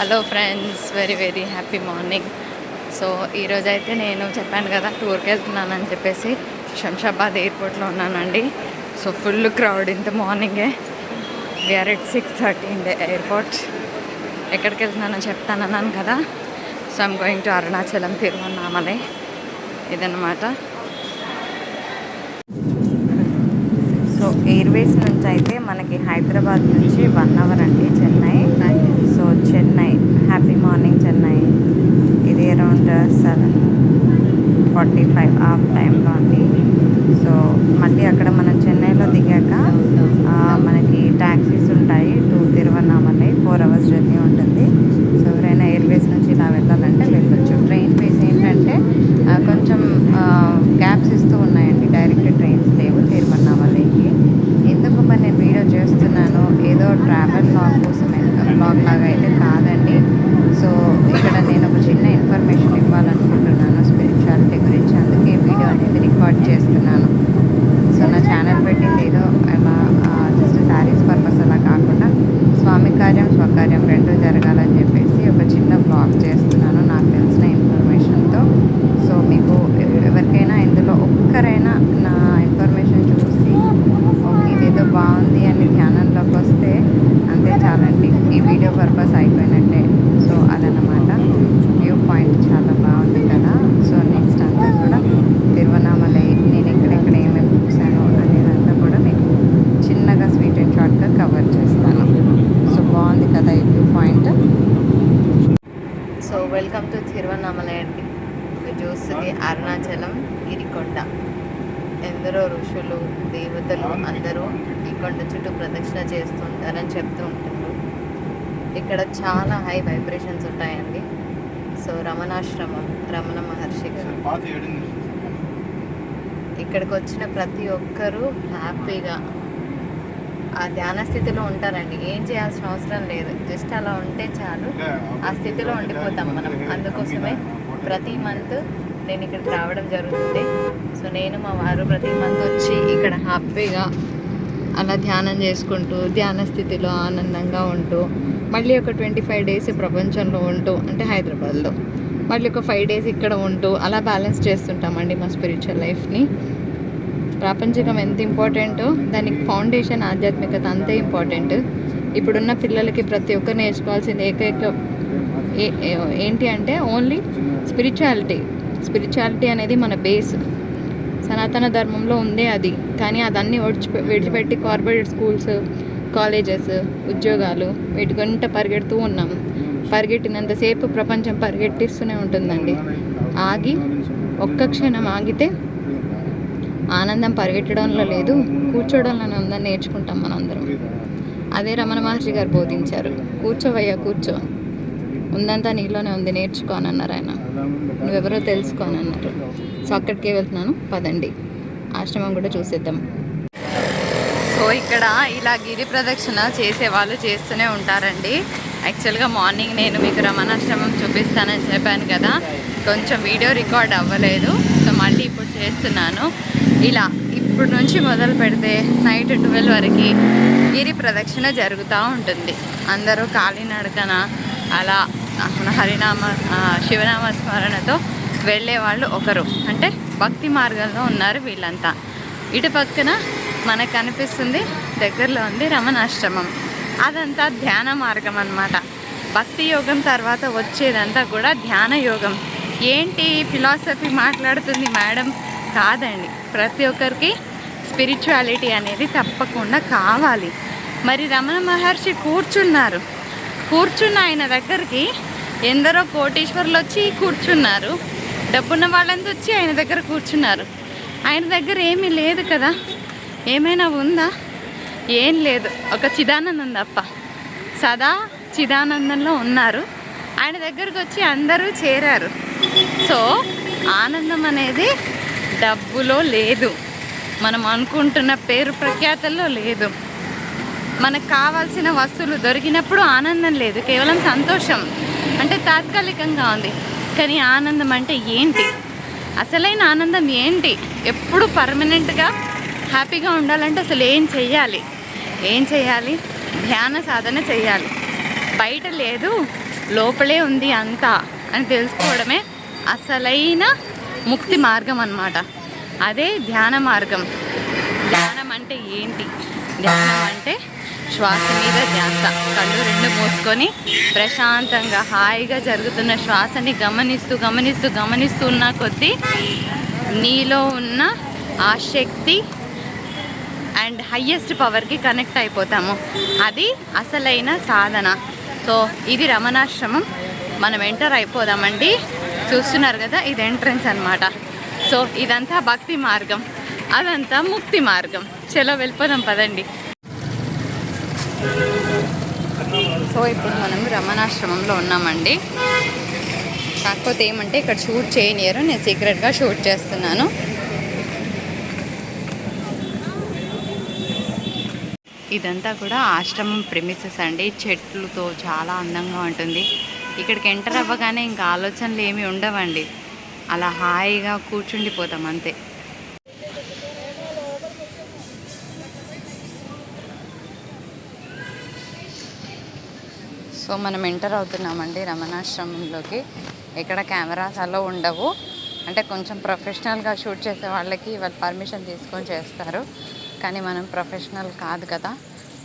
Hello friends very very happy morning. So ఈరోజు అయితే నేను చెప్పాను కదా టూర్కి వెళ్తున్నాను అని చెప్పేసి శంషాబాద్ ఎయిర్పోర్ట్లో ఉన్నానండి. సో ఫుల్ క్రౌడ్ ఇంత మార్నింగే. We are at six thirty in the airport ఎక్కడికి వెళ్తున్నానో చెప్తానన్నాను కదా. So I'm going to Arunachalam Tiruvannamalai ఇదన్నమాట సో ఎయిర్వేస్ నుంచి అయితే మనకి హైదరాబాద్ నుంచి వన్ అవర్ అండి Chennai. So Chennai happy morning Chennai. ఇది అరౌండ్ సెవెన్ ఫార్టీ ఫైవ్ ఆ టైంలో అండి. సో మళ్ళీ అక్కడ మనం చెన్నైలో దిగాక మనకి ట్యాక్సీస్ ఉంటాయి. To Tiruvannamalai four hours journey ఉంటుంది. సో ఎవరైనా ఎయిర్వేస్ నుంచి ఇలా వెళ్ళాలంటే వెళ్ళొచ్చు ట్రైన్ వేస్ ఏంటంటే ఆ, కొంచెం గ్యాప్స్ ఇస్తూ ఉన్నాయండి డైరెక్ట్ ట్రైన్స్ లేవు తిరువన్నామలైకి ఎందుకు మరి నేను వీడియో చేస్తున్నాను ఏదో ట్రావెల్ బ్లాగ్ కోసం బ్లాగ్ లాగా అయితే కాదండి సో ఇక్కడ నేను ఒక చిన్న ఇన్ఫర్మేషన్ ఇవ్వాలనుకుంటున్నాను స్పిరిచువాలిటీ గురించి అందుకే వీడియో అనేది రికార్డ్ చేస్తున్నాను సో నా ఛానల్ పెట్టింది ఏదో అలా జస్ట్ శారీస్ పర్పస్ అలా కాకుండా స్వామి కార్యం స్వకార్యం రెండు జరగాలని చెప్పేసి ఒక చిన్న బ్లాగ్ చేస్తున్నాను నాకు తెలిసిన ఇన్ఫర్మేషన్తో సో మీకు ఎవ- ఎవరికైనా ఇందులో ఒక్కరైనా నా ఇన్ఫర్మేషన్ చూసి ఓకే ఇదేదో బాగుంది అని ధ్యానంలోకి వస్తే అంతే చాలండి ఈ వీడియో పర్పస్ అయిపోయినట్టే సో అదనమాట వ్యూ పాయింట్ చాలా బాగుంది కదా సో నెక్స్ట్ అంతా కూడా తిరువనామలై నేను ఎక్కడెక్కడ ఏమేమి చూశాను అనేదంతా కూడా మీకు చిన్నగా స్వీట్ అండ్ షార్ట్గా కవర్ చేస్తాను సో బాగుంది కదా ఈ view point so welcome to Tiruvannamalai అండి చూస్తుంది అరుణాచలం గిరికొండ. ఎందరో ఋషులు దేవతలు అందరూ ఈ కొండ చుట్టూ ప్రదక్షిణ చేస్తూ ఉంటారని చెప్తూ ఉంటారు. ఇక్కడ చాలా హై వైబ్రేషన్స్ ఉంటాయండి. సో రమణాశ్రమం రమణ మహర్షి గారు. ఇక్కడికి వచ్చిన ప్రతి ఒక్కరూ హ్యాపీగా ఆ ధ్యాన స్థితిలో ఉంటారండి. ఏం చేయాల్సిన అవసరం లేదు. జస్ట్ అలా ఉంటే చాలు. ఆ స్థితిలో ఉండిపోతాం మనం. అందుకోసమే ప్రతి మంత్ నేను ఇక్కడికి రావడం జరుగుతుంది. సో నేను మా వారు ప్రతి మంత్ వచ్చి ఇక్కడ హ్యాపీగా అలా ధ్యానం చేసుకుంటూ ధ్యాన స్థితిలో ఆనందంగా ఉంటూ మళ్ళీ ఒక ట్వంటీ ఫైవ్ డేస్ ప్రపంచంలో ఉంటూ అంటే హైదరాబాద్లో మళ్ళీ ఒక ఫైవ్ డేస్ ఇక్కడ ఉంటూ అలా బ్యాలెన్స్ చేస్తుంటామండి మా స్పిరిచువల్ లైఫ్ని. ప్రాపంచికం ఎంత ఇంపార్టెంటో దానికి ఫౌండేషన్ ఆధ్యాత్మికత అంతే ఇంపార్టెంట్. ఇప్పుడున్న పిల్లలకి ప్రతి ఒక్కరు నేర్చుకోవాల్సింది ఏకైక ఏ- ఏంటి అంటే ఓన్లీ స్పిరిచువాలిటీ. స్పిరిచువాలిటీ అనేది మన బేస్. సనాతన ధర్మంలో ఉందే అది. కానీ అదన్నీ ఒడిచిపె విడిచిపెట్టి కార్పొరేట్ స్కూల్స్ కాలేజెస్ ఉద్యోగాలు వీటి గుంట పరిగెడుతూ ఉన్నాం పరిగెట్టినంతసేపు ప్రపంచం పరిగెట్టిస్తూనే ఉంటుందండి. ఆగి ఒక్క క్షణం ఆగితే ఆనందం పరిగెట్టడంలో లేదు కూర్చోవడంలోనే ఉందని నేర్చుకుంటాం మనందరం. అదే రమణ మహర్షి గారు బోధించారు కూర్చోవయ్యా కూర్చో. ఉందంతా నీలోనే ఉంది నేర్చుకో అన్నారు ఆయన. నువ్వెవరో తెలుసుకో అన్నారు. సో అక్కడికే వెళ్తున్నాను. పదండి. ఆశ్రమం కూడా చూసేద్దాం. సో ఇక్కడ ఇలా గిరి ప్రదక్షిణ చేసే వాళ్ళు చేస్తూనే ఉంటారండి. యాక్చువల్గా మార్నింగ్ నేను మీకు రమణాశ్రమం చూపిస్తానని చెప్పాను కదా. కొంచెం వీడియో రికార్డ్ అవ్వలేదు. సో మళ్ళీ ఇప్పుడు చేస్తున్నాను. ఇలా ఇప్పుడు నుంచి మొదలు పెడితే నైట్ ట్వెల్వ్ వరకు గిరి ప్రదక్షిణ జరుగుతూ ఉంటుంది. అందరూ కాలినడకన అలా హరినామ శివనామ స్మరణతో వెళ్ళే వాళ్ళు ఒకరు. అంటే భక్తి మార్గంలో ఉన్నారు వీళ్ళంతా. ఇటు పక్కన మనకు కనిపిస్తుంది దగ్గరలో ఉంది రమణాశ్రమం. అదంతా ధ్యాన మార్గం అన్నమాట. భక్తి యోగం తర్వాత వచ్చేదంతా కూడా ధ్యాన యోగం. ఏంటి ఫిలాసఫీ మాట్లాడుతుంది మేడం? కాదండి. ప్రతి ఒక్కరికి స్పిరిచువాలిటీ అనేది తప్పకుండా కావాలి. మరి రమణ మహర్షి కూర్చున్నారు. కూర్చున్న ఆయన దగ్గరికి ఎందరో కోటీశ్వరులు వచ్చి కూర్చున్నారు. డబ్బున్న వాళ్ళంతా వచ్చి ఆయన దగ్గర కూర్చున్నారు. ఆయన దగ్గర ఏమీ లేదు కదా. ఏమైనా ఉందా? ఏం లేదు. ఒక చిదానందం తప్ప సదా చిదానందంలో ఉన్నారు. ఆయన దగ్గరకు వచ్చి అందరూ చేరారు. సో ఆనందం అనేది డబ్బులో లేదు. మనం అనుకుంటున్న పేరు ప్రఖ్యాతల్లో లేదు. మనకు కావాల్సిన వస్తువులు దొరికినప్పుడు ఆనందం లేదు. కేవలం సంతోషం. అంటే తాత్కాలికంగా ఉంది. కానీ ఆనందం అంటే ఏంటి? అసలైన ఆనందం ఏంటి? ఎప్పుడు పర్మనెంట్గా హ్యాపీగా ఉండాలంటే అసలు ఏం చెయ్యాలి? ఏం చేయాలి ధ్యాన సాధన చేయాలి బయట లేదు లోపలే ఉంది అంతా అని తెలుసుకోవడమే అసలైన ముక్తి మార్గం అన్నమాట. అదే ధ్యాన మార్గం. ధ్యానం అంటే ఏంటి? ధ్యానం అంటే శ్వాస మీద ధ్యాస. కళ్ళు రెండు మూసుకొని ప్రశాంతంగా హాయిగా జరుగుతున్న శ్వాసని గమనిస్తూ గమనిస్తూ గమనిస్తూ ఉన్న కొద్దీ నీలో ఉన్న ఆ శక్తి అండ్ హయ్యెస్ట్ పవర్కి కనెక్ట్ అయిపోతాము. అది అసలైన సాధన. సో ఇది రమణాశ్రమం. మనం ఎంటర్ అయిపోదామండి. చూస్తున్నారు కదా ఇది ఎంట్రన్స్ అనమాట సో ఇదంతా భక్తి మార్గం. అదంతా ముక్తి మార్గం. చలో వెళ్ళిపోదాం పదండి. సో ఇప్పుడు మనం రమణాశ్రమంలో ఉన్నామండి. కాకపోతే ఏమంటే ఇక్కడ షూట్ చేయనియరు. నేను సీక్రెట్గా షూట్ చేస్తున్నాను. ఇదంతా కూడా ఆశ్రమం ప్రిమిసెస్ అండి. చెట్లతో చాలా అందంగా ఉంటుంది. ఇక్కడికి ఎంటర్ అవ్వగానే ఇంకా ఆలోచనలు ఏమి ఉండవండి. అలా హాయిగా కూర్చుండిపోతాం అంతే. సో మనం ఎంటర్ అవుతున్నామండి రమణాశ్రమంలోకి. ఇక్కడ కెమెరాస్ అలా ఉండవు. అంటే కొంచెం ప్రొఫెషనల్గా షూట్ చేసే వాళ్ళకి వాళ్ళు పర్మిషన్ తీసుకొని చేస్తారు. కానీ మనం ప్రొఫెషనల్ కాదు కదా.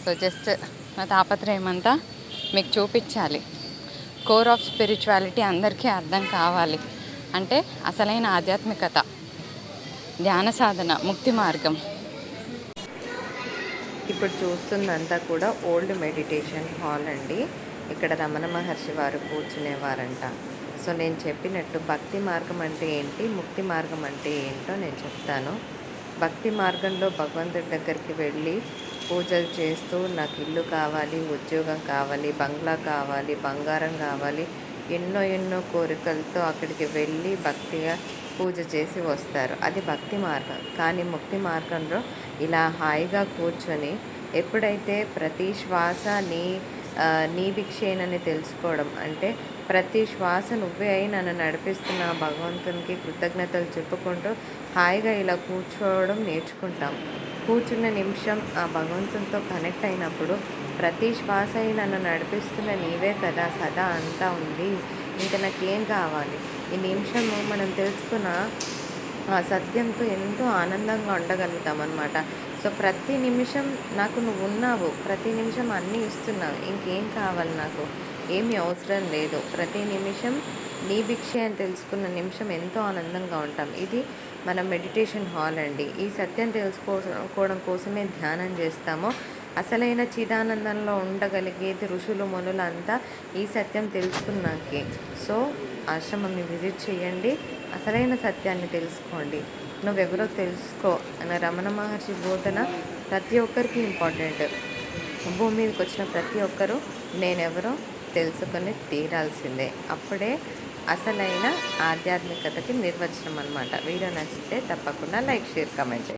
సో జస్ట్ నా తాపత్రయం అంతా మీకు చూపించాలి. కోర్ ఆఫ్ స్పిరిచువాలిటీ అందరికీ అర్థం కావాలి. అంటే అసలైన ఆధ్యాత్మికత ధ్యాన సాధన ముక్తి మార్గం. ఇప్పుడు చూస్తుందంతా కూడా ఓల్డ్ మెడిటేషన్ హాల్ అండి. ఇక్కడ రమణ మహర్షి వారు కూర్చునేవారంట. సో నేను చెప్పినట్టు భక్తి మార్గం అంటే ఏంటి ముక్తి మార్గం అంటే ఏంటో నేను చెప్తాను. భక్తి మార్గంలో భగవంతుడి దగ్గరికి వెళ్ళి పూజలు చేస్తూ నాకు ఇల్లు కావాలి ఉద్యోగం కావాలి బంగ్లా కావాలి బంగారం కావాలి ఎన్నో ఎన్నో కోరికలతో అక్కడికి వెళ్ళి భక్తిగా పూజ చేసి వస్తారు. అది భక్తి మార్గం. కానీ ముక్తి మార్గంలో ఇలా హాయిగా కూర్చొని ఎప్పుడైతే ప్రతి శ్వాస నీ నీ భిక్షేనని తెలుసుకోవడం. అంటే ప్రతి శ్వాస నువ్వే అయి నన్ను నడిపిస్తున్న భగవంతునికి కృతజ్ఞతలు చెప్పుకుంటూ హాయిగా ఇలా కూర్చోవడం నేర్చుకుంటాం. కూర్చున్న నిమిషం ఆ భగవంతునితో కనెక్ట్ అయినప్పుడు ప్రతి శ్వాస అయి నన్ను నడిపిస్తున్న నీవే కదా సదా అంతా ఉంది. ఇంకా నాకేం కావాలి? ఈ నిమిషము మనం తెలుసుకున్న సత్యంతో ఎంతో ఆనందంగా ఉండగలుగుతాం అనమాట సో ప్రతి నిమిషం నాకు నువ్వు ఉన్నావు ప్రతి నిమిషం అన్నీ ఇస్తున్నావు ఇంకేం కావాలి నాకు? ఏమీ అవసరం లేదు. ప్రతి నిమిషం నీ భిక్ష అని తెలుసుకున్న నిమిషం ఎంతో ఆనందంగా ఉంటాం. ఇది మన మెడిటేషన్ హాల్ అండి. ఈ సత్యం తెలుసుకోవడం కోసమే ధ్యానం చేస్తాము. అసలైన చిదానందంలో ఉండగలిగేది ఋషులు మునులంతా ఈ సత్యం తెలుసుకున్నాకే. సో ఆశ్రమం విజిట్ చేయండి. అసలైన సత్యాన్ని తెలుసుకోండి. నువ్వెవరో తెలుసుకో అన్న రమణ మహర్షి బోధన ప్రతి ఒక్కరికి ఇంపార్టెంట్ భూమి మీదకి వచ్చిన ప్రతి ఒక్కరూ నేనెవరో తెలుసుకొని తీరాల్సిందే. అప్పుడే అసలైన ఆధ్యాత్మికతకి నిర్వచనం అనమాట వీడియో నచ్చితే తప్పకుండా లైక్ షేర్ కమెంట్ చేయండి.